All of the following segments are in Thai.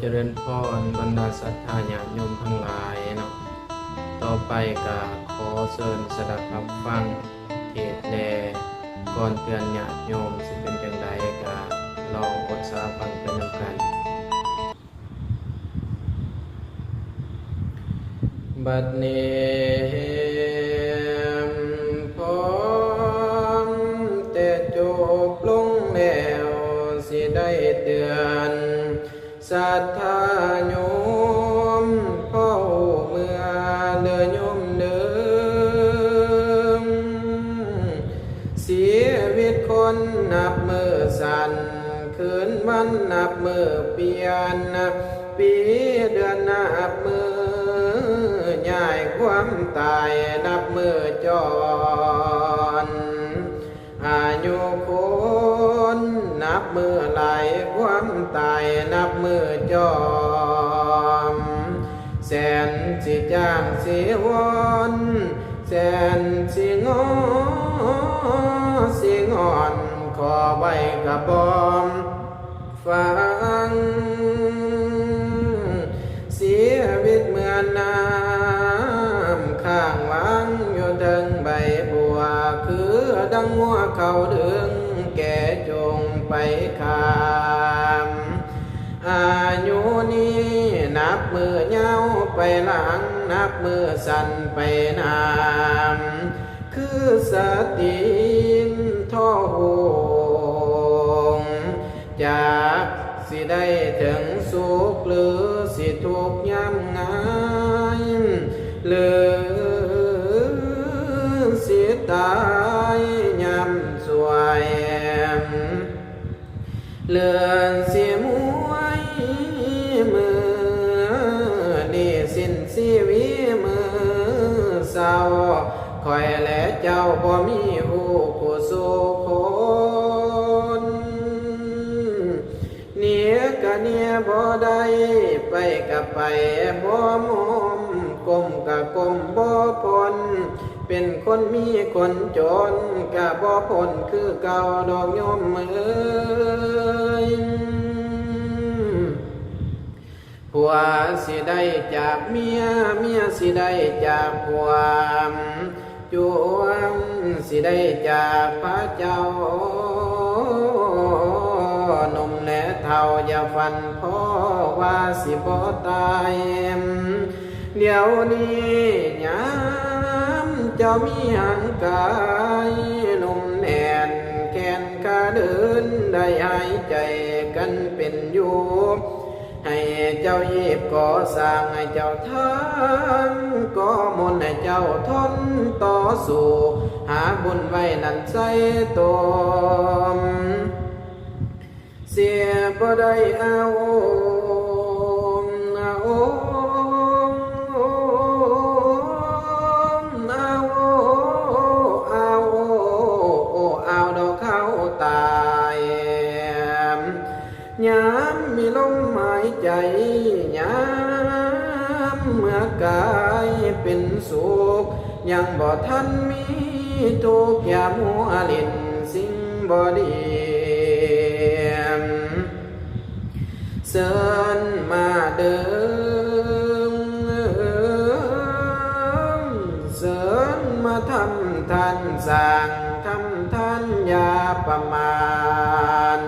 เจริญพรบรรดาศรัทธาญาติโยมทั้งหลายเนาะต่อไปก็ขอเชิญสดับรับฟังเทศน์แลก่อนเตือนญาติโยมสิเป็นจังใดก็ลองอดสาฟังไปนำกัน บัดนี้ วันนับมือเปลี่ยนปีเดือนนับมือย่ายความตายนับมือจรอายุคนนับมือไหลความตายนับมือจอมแสนสิจ้างสิวอนแสนสิงอสิงอนขอไว้กระบอม ฟัง เสียวิตเหมือนน้ำข้างวางอยู่เทิงใบบัว คือดังหัวเขาดึง แก่จงไปขามอายุนี้นับมือเหย้าไปหลัง นับมือสั่นไปนามคือสติ สิได้ถึงสุขหรือสิทุกข์ยำงายหรือสิตายยำสวยเลือนเสียมวยมือนี่สิ้นสีวีมือเศร้าคอยและเจ้าบ่มีหูผู้สุคน เนียกะเนียบ่ได้ไปกะไปบ่มอมกลมกะกลมบ่พนเป็นคนมีคนจนกะบ่พ้นคือเก่าดอกยมเอ้ยผัวสิได้จากเมียเมียสิได้จากผัวจวงสิได้จากพระเจ้า เท่าอย่าฟันพ่อว่าสิบ่ตายเดี๋ยวนี้ยามเจ้ามีหังกายหนุ่มแน่นแขนขาเดินได้หายใจกันเป็นอยู่ให้เจ้าเยีบก่อสร้างให้เจ้าทางก่อมนให้เจ้าทนต่อสู้ หาบุญไว้นั่นใส่ตม สียบ่ได้เอาเอาเอาเอาเอาดอกเขาตายยามมีลมหายใจยามเมื่อกายเป็นสุขยังบ่ทันมีทุกข์ยามหัวลินสิ่งบ่ดี เสินมาเดิมเสินมาทำท่านสั่งทำท่านอย่าประมาณ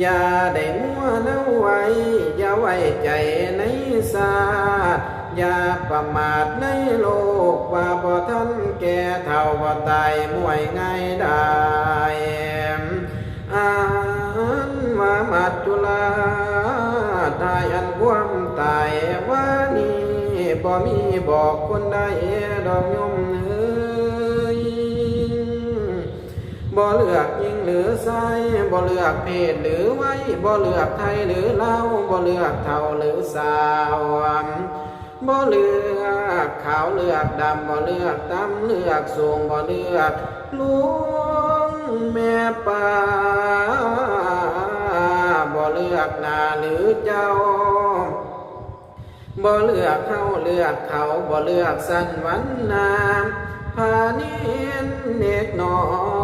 อย่าได้มัวเนาไว้ อย่าไว้ใจในศาสอย่าประมาทในโลกว่าบ่ทันแก่เท่าบ่ตายมวยง่ายได้ อันความตายว่านี้บ่มีบอกคนใดดอกยมเอ้ยบ่เลือกยิงหรือไซบ่เลือกเพศหรือไว้บ่เลือกไทยหรือเลาบ่เลือกเท่าหรือสาวบ่เลือกขาวเลือกดำบ่เลือกตำเลือกสูงบ่เลือกลวงแม่ป่าบ่เลือกหนาหรือเจ้า บ่เลือกเขาเลือกเขาบ่เลือกสันวันนามพาเนียนเนกน้อย